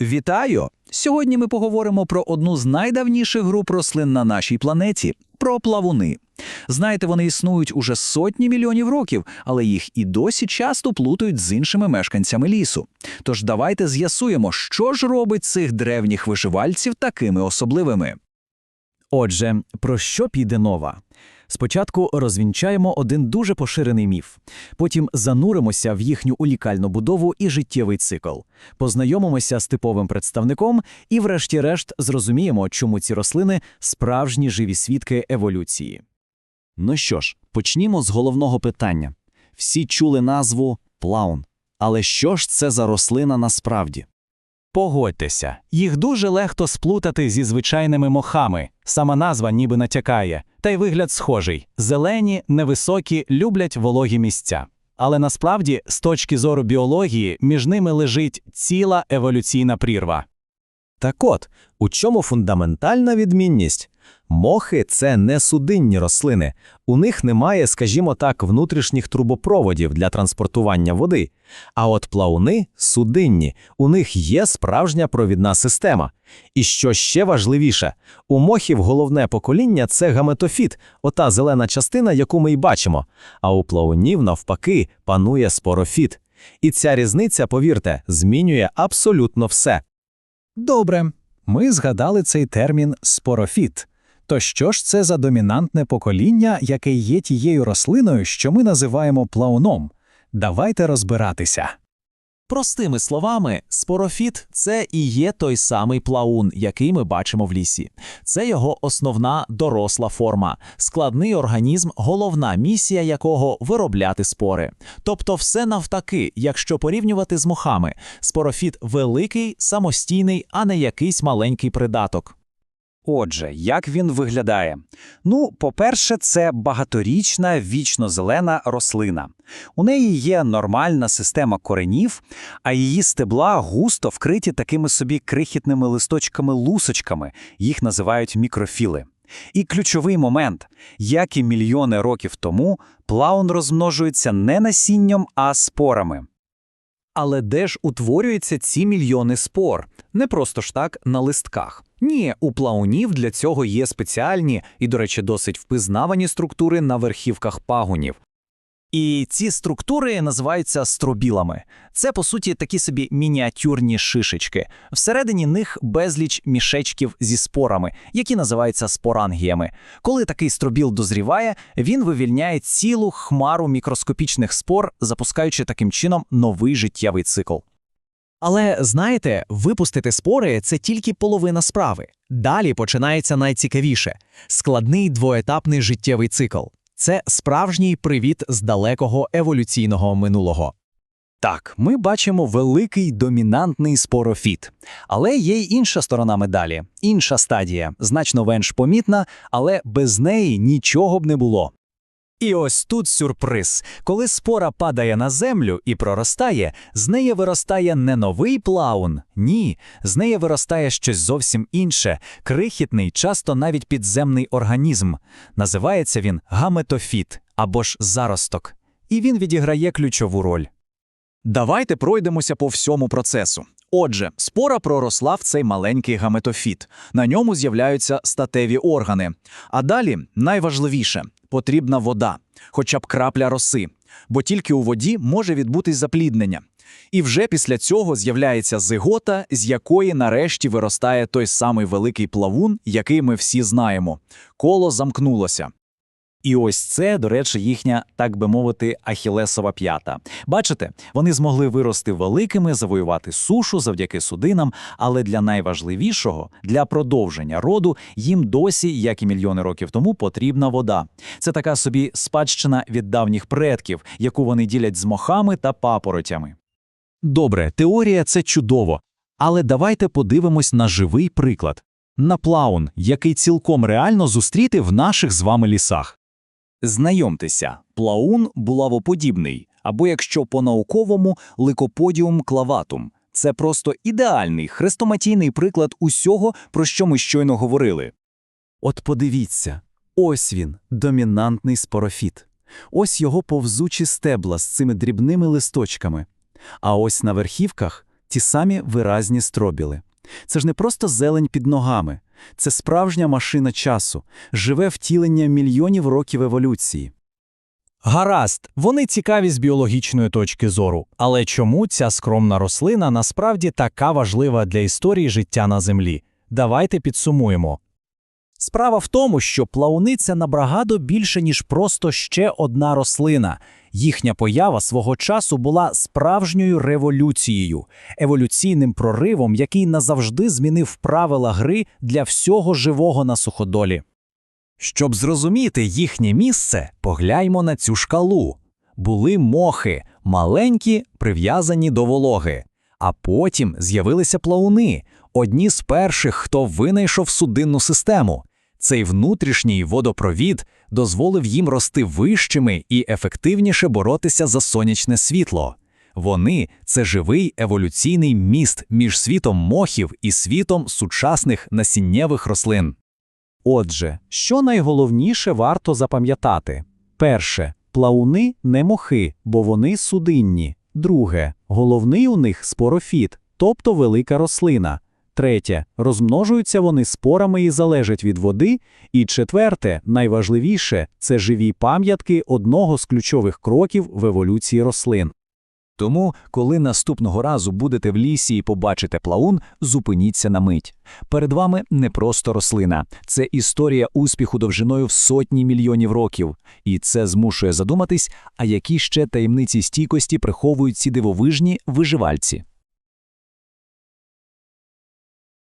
Вітаю! Сьогодні ми поговоримо про одну з найдавніших груп рослин на нашій планеті про плавуни. Знаєте, вони існують уже сотні мільйонів років, але їх і досі часто плутають з іншими мешканцями лісу. Тож давайте з'ясуємо, що ж робить цих древніх виживальців такими особливими. Отже, про що піде нова? Спочатку розвінчаємо один дуже поширений міф, потім зануримося в їхню унікальну будову і життєвий цикл, познайомимося з типовим представником і, врешті-решт, зрозуміємо, чому ці рослини справжні живі свідки еволюції. Ну що ж, почнімо з головного питання. Всі чули назву плаун. Але що ж це за рослина насправді? Погодьтеся, їх дуже легко сплутати зі звичайними мохами. Сама назва ніби натякає, та й вигляд схожий. Зелені, невисокі, люблять вологі місця. Але насправді, з точки зору біології, між ними лежить ціла еволюційна прірва. Так от, у чому фундаментальна відмінність? Мохи це не судинні рослини. У них немає, скажімо так, внутрішніх трубопроводів для транспортування води. А от плауни судинні, у них є справжня провідна система. І що ще важливіше, у мохів головне покоління це гаметофіт, ота зелена частина, яку ми й бачимо. А у плаунів, навпаки, панує спорофіт. І ця різниця, повірте, змінює абсолютно все. Добре, ми згадали цей термін спорофіт. То що ж це за домінантне покоління, яке є тією рослиною, що ми називаємо плауном? Давайте розбиратися. Простими словами, спорофіт це і є той самий плаун, який ми бачимо в лісі. Це його основна доросла форма, складний організм, головна місія якого виробляти спори. Тобто, все навтаки, якщо порівнювати з мухами, спорофіт великий, самостійний, а не якийсь маленький придаток. Отже, як він виглядає? Ну, по-перше, це багаторічна вічно-зелена рослина. У неї є нормальна система коренів, а її стебла густо вкриті такими собі крихітними листочками-лусочками, їх називають мікрофіли. І ключовий момент, як і мільйони років тому, плаун розмножується не насінням, а спорами. Але де ж утворюються ці мільйони спор? Не просто ж так на листках. Ні, у плаунів для цього є спеціальні і, до речі, досить впізнавані структури на верхівках пагонів. І ці структури називаються стробілами. Це, по суті, такі собі мініатюрні шишечки. Всередині них безліч мішечків зі спорами, які називаються спорангіями. Коли такий стробіл дозріває, він вивільняє цілу хмару мікроскопічних спор, запускаючи таким чином новий життєвий цикл. Але знаєте, випустити спори це тільки половина справи. Далі починається найцікавіше складний двоетапний життєвий цикл. Це справжній привіт з далекого еволюційного минулого. Так, ми бачимо великий домінантний спорофіт. Але є й інша сторона медалі, інша стадія, значно менш помітна, але без неї нічого б не було. І ось тут сюрприз. Коли спора падає на землю і проростає, з неї виростає не новий плаун, ні, з неї виростає щось зовсім інше, крихітний, часто навіть підземний організм. Називається він гаметофіт або ж заросток. І він відіграє ключову роль. Давайте пройдемося по всьому процесу. Отже, спора проросла в цей маленький гаметофіт. На ньому з'являються статеві органи. А далі найважливіше потрібна вода, хоча б крапля роси, бо тільки у воді може відбутись запліднення. І вже після цього з'являється зигота, з якої нарешті виростає той самий великий плавун, який ми всі знаємо. Коло замкнулося. І ось це, до речі, їхня, так би мовити, ахілесова п'ята. Бачите, вони змогли вирости великими, завоювати сушу завдяки судинам, але для найважливішого, для продовження роду, їм досі, як і мільйони років тому, потрібна вода. Це така собі спадщина від давніх предків, яку вони ділять з мохами та папоротями. Добре, теорія це чудово. Але давайте подивимось на живий приклад. На плаун, який цілком реально зустріти в наших з вами лісах. Знайомтеся, плаун булавоподібний, або якщо по-науковому ликоподіум клаватум. Це просто ідеальний хрестоматійний приклад усього, про що ми щойно говорили. От подивіться, ось він, домінантний спорофіт. Ось його повзучі стебла з цими дрібними листочками. А ось на верхівках ті самі виразні стробіли. Це ж не просто зелень під ногами, це справжня машина часу, живе втілення мільйонів років еволюції. Гаразд, вони цікаві з біологічної точки зору. Але чому ця скромна рослина насправді така важлива для історії життя на Землі? Давайте підсумуємо. Справа в тому, що плауниця набагато більше, ніж просто ще одна рослина. Їхня поява свого часу була справжньою революцією, еволюційним проривом, який назавжди змінив правила гри для всього живого на суходолі. Щоб зрозуміти їхнє місце, погляньмо на цю шкалу. Були мохи, маленькі, прив'язані до вологи. А потім з'явилися плауни, одні з перших, хто винайшов судинну систему. Цей внутрішній водопровід дозволив їм рости вищими і ефективніше боротися за сонячне світло. Вони це живий еволюційний міст між світом мохів і світом сучасних насіннєвих рослин. Отже, що найголовніше варто запам'ятати? Перше, плауни не мохи, бо вони судинні. Друге, головний у них спорофіт, тобто велика рослина. Третє, розмножуються вони спорами і залежать від води. І четверте, найважливіше, це живі пам'ятки одного з ключових кроків в еволюції рослин. Тому, коли наступного разу будете в лісі і побачите плаун, зупиніться на мить. Перед вами не просто рослина, це історія успіху довжиною в сотні мільйонів років. І це змушує задуматись, а які ще таємниці стійкості приховують ці дивовижні виживальці.